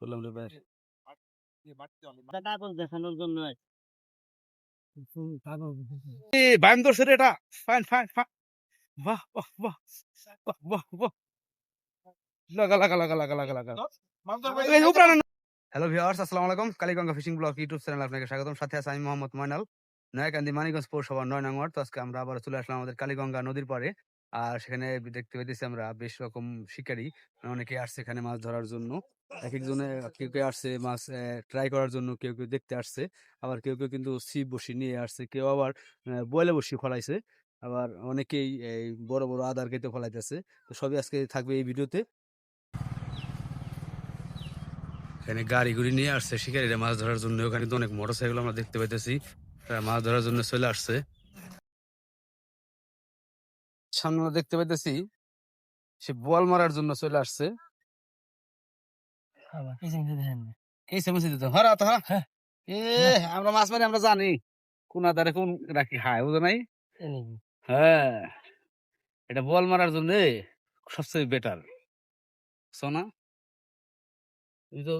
করলাম রে বাইরে দেখানোর জন্য এ বাইম এটা। Fine fine fine. বাহ বাহ বাহ বাহ বাহ বাহ। লাগা লাগা লাগা লাগা লাগা লাগা। এই উপরে আনো। হ্যালো ভিউয়ার্স আসসালামু আলাইকুম। Kaliganga fishing blog YouTube channel আপনাকে স্বাগতম। সাথে আছে আমি মোহাম্মদ ময়নাল। নয়াকান্দি মানিকগঞ্জ পৌরসভা নয় নং ওয়ার্ড। তো আজকে আমরা আবার চলে আসলাম আমাদের কালীগঙ্গা নদীর পাড়ে। আর সেখানে দেখতে পেতেছি আমরা বেশ রকম শিকারী। অনেকে আসছে এখানে মাছ ধরার জন্য। এক একজনে কেউ কেউ আসছে মাছ ট্রাই করার জন্য কেউ কেউ দেখতে আসছে। আবার কেউ কেউ কিন্তু ছিপ বসি নিয়ে আসছে, কেউ আবার বয়লা বসি ফলাইছে। আবার অনেকেই এই বড় বড় আদার কেটে ফলাইতেছে। তো সবই আজকে থাকবে এই ভিডিওতে। এখানে গাড়ি গুড়ি নিয়ে আসছে শিকারীরা মাছ ধরার জন্য। ওখানে তো অনেক মোটর সাইকেল আমরা দেখতে পাইতেছি। মাছ ধরার জন্য চলে আসছে। সামনে দেখতে পাইতেছি, সে বল মারার জন্য চলে আসছে। এই সমস্যা দিতে হরা তো হরা এ আমরা মাছ মারি আমরা জানি। কোন আদারে কোন রাখি খায় বুঝো নাই? হ্যাঁ। এটা বল মারার জন্য সবচেয়ে বেটার সোনা তুমি তো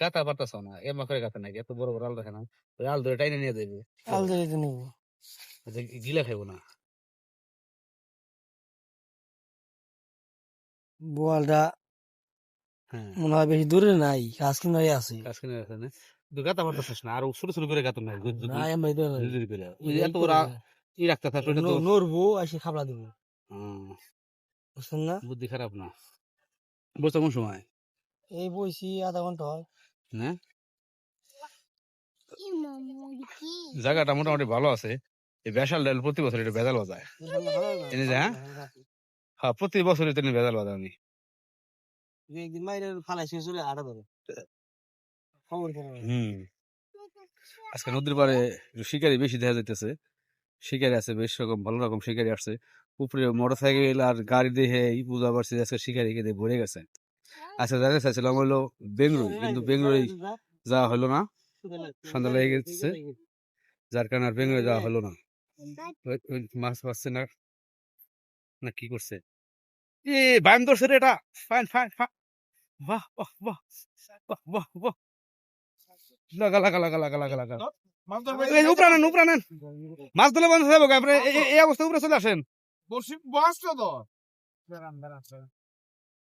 গাতা পারতাছ না এমা করে গাতা নাকি? এত বড় বড় আল দেখে না? ওই আল ধরে টাইনে নিয়ে দেবে আচ্ছা, গিলা খাইবো না। বোয়ালটা হ্যাঁ মনে হয় বেশি দূরে নাই কাজ কিনারে আছে। কাজ কিনে আছে না? গাতা পারতাছিস না আর ছোট ছোট করে গাতা নাই না আমি তো ওই এত বড় ই রাখতে এটা তো নড়বো খাবলা দিব। হুম, বুঝছেন না? বুদ্ধি খারাপ না। বসতে কোন সময়? এই বইছি আধা ঘণ্টা হয়। না? জায়গাটা মোটামুটি ভালো আছে। এই বেসাল ডাল প্রতি বছর এটা বেজাল বাজায়। এনে যা, হ্যাঁ? হ্যাঁ প্রতি বছর এটা বেজাল বাজায় আমি একদিন মাইরে ফালাইছি চলে আটা ধরে। খবর কেন হুম। আজকে নদীর একটু শিকারি বেশি দেখা যাইতেছে। শিকারি আছে বেশ রকম ভালো রকম শিকারি আসছে। উপরে মোটর সাইকেল আর গাড়ি দিয়ে এই পূজা পারছে আজকে শিকারি কেটে ভরে গেছে। আচ্ছা জানতে চাইছিলাম হলো বেঙ্গলুরু কিন্তু বেঙ্গলুরু যাওয়া হলো না। সন্ধ্যা লেগে গেছে। যার কারণে আর বেঙ্গলুরু যাওয়া হলো না। মাছ পাচ্ছে না। না কি করছে? এ বায়াম ধরছে রে এটা। Fine fine fine. বাহ বাহ বাহ বাহ বাহ বাহ। লাগা লাগা লাগা লাগা লাগা লাগা। এই উপরে আনেন উপরে আনেন। মাছ ধরে মানুষ যাব আপনি এই অবস্থা উপরে চলে আসেন। বসি মাছটা ধর।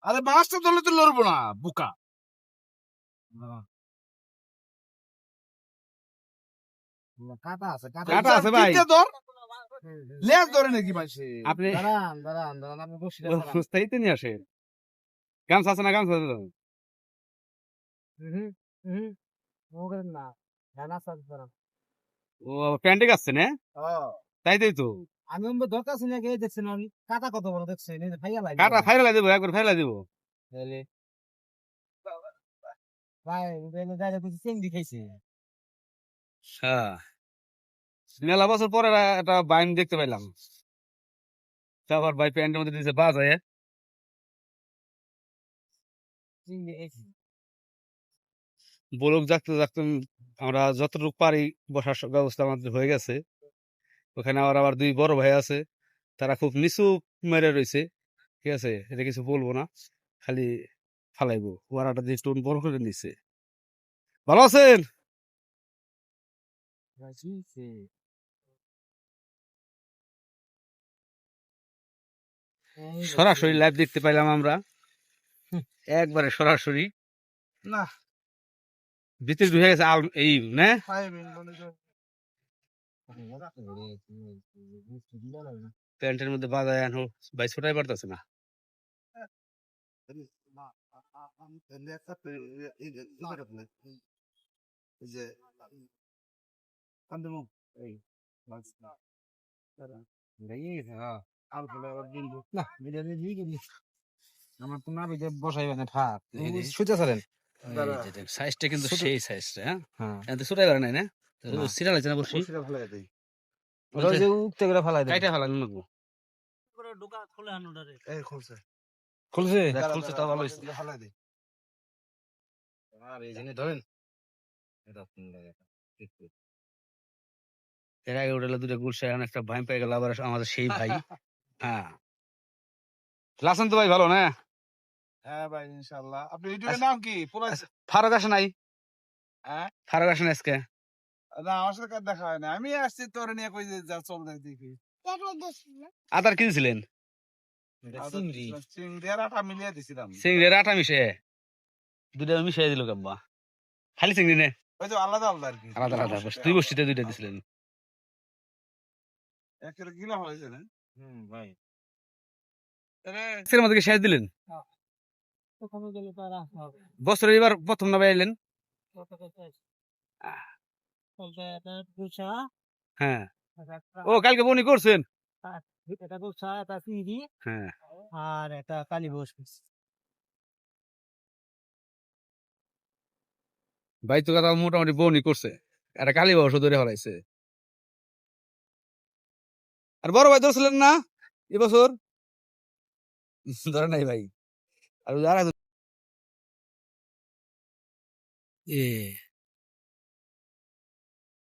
আরে মাছটা ধরলে তো লড়বো না বুকা। কাটা আছে কাটা আছে। ভাই। ধর। লেজ ধরে নাকি মাসে আপনি দাঁড়ান দাঁড়ান দাঁড়ান আপনি বসে সুস্থাইতে নিয়ে আসেন। গামছা আছে না গামছা আছে ও না প্যান্টে গাচ্ছে না? তাই তাই তো? আমি দরকার ছিল আগে দেখছেন আমি কাটা কত বড় লাগে কাটা ফাইলা দেবো একবার ফাইলা দেবো। ভাই দাঁড়া কিছু চিংড়ি খাইছে। হ্যাঁ মেলা বছর পরে একটা- একটা বাইন দেখতে পাইলাম। তারপর ভাই প্যান্টের মধ্যে দিয়েছে বাজায় বলক জাগতে জাগতে আমরা যতটুকু পারি বসার ব্যবস্থা আমাদের হয়ে গেছে। ওখানে আবার আবার দুই বড় ভাই আছে তারা খুব নিচু মেরে রয়েছে ঠিক আছে? এটা কিছু বলব না খালি ফালাইবো। ওয়ারাটা দিয়ে টোন বড় করে নিছে। ভালো আছেন? সরাসরি লাইভ দেখতে পাইলাম আমরা। একবারে সরাসরি। না ভিতরে ঢুকে গেছে আল এই না? প্যান্টের মধ্যে বাজায় আনো ভাই ছোটাই পারতেছে না। আমার তো না বেজে বসাইবে না থাক এই যে। সাইজটা কিন্তু সেই সাইজটা হ্যাঁ? হ্যাঁ। এত পারে নাই না? না। সিরিয়াল আছে না বসি ওটা ওই যে উঠতে করে ফেলাই দেয় কাইটা ফেলানো লাগবো। খুলছে। দেখ, খুলছে তাও ভালো হয়েছে। ধরেন এর আগে ওটা দুটো গুলশা এখন একটা ভাই পেয়ে গেল আবার আমাদের সেই ভাই। হ্যাঁ। লাসেন তো ভাই ভালো না? হ্যাঁ ভাই ইনশাল্লাহ। আপনি ইউটিউবের নাম কি? পুরো ফারুক আসে নাই হ্যাঁ? ফারুক আসে আজকে না আমার সাথে দেখা হয় না আমি আসছি তোর নিয়ে কই যে যা চল দেখ দেখি। আদার কি দিছিলেন? চিংড়ি। চিংড়ি আটা মিলিয়ে দিছিলাম। চিংড়ির আটা মিশে। দুইটা মিশিয়ে দিল খালি চিংড়ি নে। ওই তো আলাদা আলাদা আর কি। আলাদা আলাদা। বস দুই বস্তিতে দুইটা দিছিলেন। একের গিলা হয়েছে না? হুম ভাই। আজকের মধ্যে শেষ দিলেন? ওখানে গেলে তো আর আসা হবে বছর এবার প্রথম না বাইলেন কতটা শেষ বলতে এটা গুছা হ্যাঁ। ও কালকে বনি করছেন? এটা এটা হ্যাঁ। আর এটা কালী বস ভাই তো কথা মোটামুটি বনি করছে। একটা কালী বাবু ধরে হরাইছে। আর বড় ভাই ধরছিলেন না? এবছর ধরে নাই ভাই। আর যারা এ